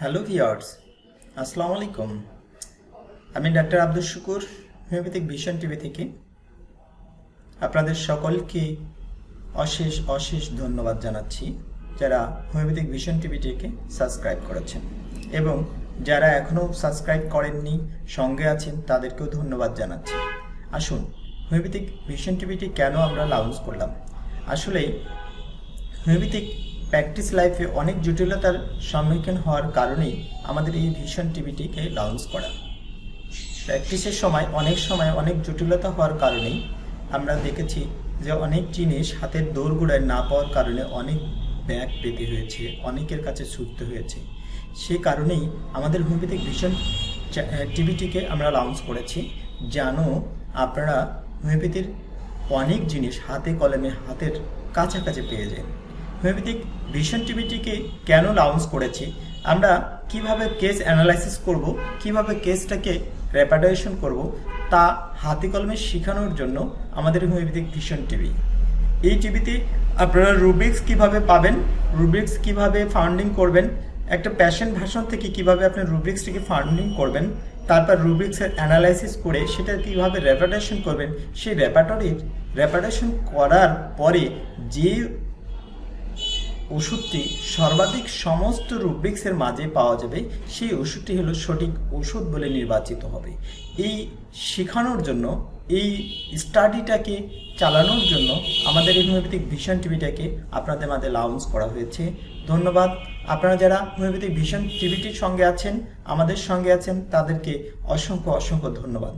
Hello viewers আসসালামু আলাইকুম আমি doctor Abdul Shukur homeopathic vision TV থেকে। আপনাদের সকলকে অশেষ অশেষ ধন্যবাদ জানাচ্ছি যারা হোমিওপ্যাথিক ভিশন টিভিটিকে সাবস্ক্রাইব করেছেন। এবং যারা এখনও সাবস্ক্রাইব করেননি, সঙ্গে আছেন, তাদেরকেও ধন্যবাদ জানাচ্ছি। আসুন হোমিওপ্যাথিক ভিশন টিভিটি কেন আমরা লঞ্চ করলাম? আসলে হোমিওপ্যাথিক প্র্যাকটিস লাইফে অনেক জটিলতার সম্মুখীন হওয়ার কারণেই আমাদের এই ভিশন টিভিটিকে লঞ্চ করা। প্র্যাকটিসের সময়, অনেক সময় অনেক জটিলতা হওয়ার কারণেই আমরা দেখেছি যে অনেক জিনিস হাতের দৌড়গুড়ায় না পাওয়ার কারণে অনেক ব্যাগ পেতে হয়েছে, অনেকের কাছে ছুটতে হয়েছে। সে কারণেই আমাদের হোমিওপ্যাথিক ভিশন টিভিটিকে আমরা লঞ্চ করেছি, যেন আপনারা হোমিওপ্যাথির অনেক জিনিস হাতে কলমে হাতের কাছাকাছি পেয়ে যায় হোমিওপ্যাথিক ভিশন টিভিটিকে কেন লঞ্চ করেছি? আমরা কীভাবে কেস অ্যানালাইসিস করব? কীভাবে কেসটাকে রেপাডাইশন করব? তা হাতে কলমে শেখানোর জন্য আমাদের হোমিওপ্যাথিক ভিশন টিভি এই টিভিতে আপনারা রুবিক্স কীভাবে পাবেন? রুবিক্স কীভাবে ফাউন্ডিং করবেন? একটা প্যাশন ভাষণ থেকে কীভাবে আপনি রুব্রিক্সটিকে ফাউন্ডিং করবেন? তারপর রুব্রিক্সের অ্যানালাইসিস করে সেটা কীভাবে রেপাটেশন করবেন? সেই রেপাটরির রেপাটেশন করার পরে যে ওষুধটি সর্বাধিক সমস্ত রুব্রিক্সের মাঝে পাওয়া যাবে। সেই ওষুধটি হলো সঠিক ওষুধ বলে নির্বাচিত হবে। এই শেখানোর জন্য, এই স্টাডিটাকে চালানোর জন্য আমাদের এই হোমিওপ্যাথিক ভিশন টিভিটাকে আপনাদের মাঝে লাউন্স করা হয়েছে। ধন্যবাদ। আপনারা যারা হোমিওপ্যাথিক ভিশন টিভিটির সঙ্গে আছেন, আমাদের সঙ্গে আছেন, তাদেরকে অসংখ্য অসংখ্য ধন্যবাদ।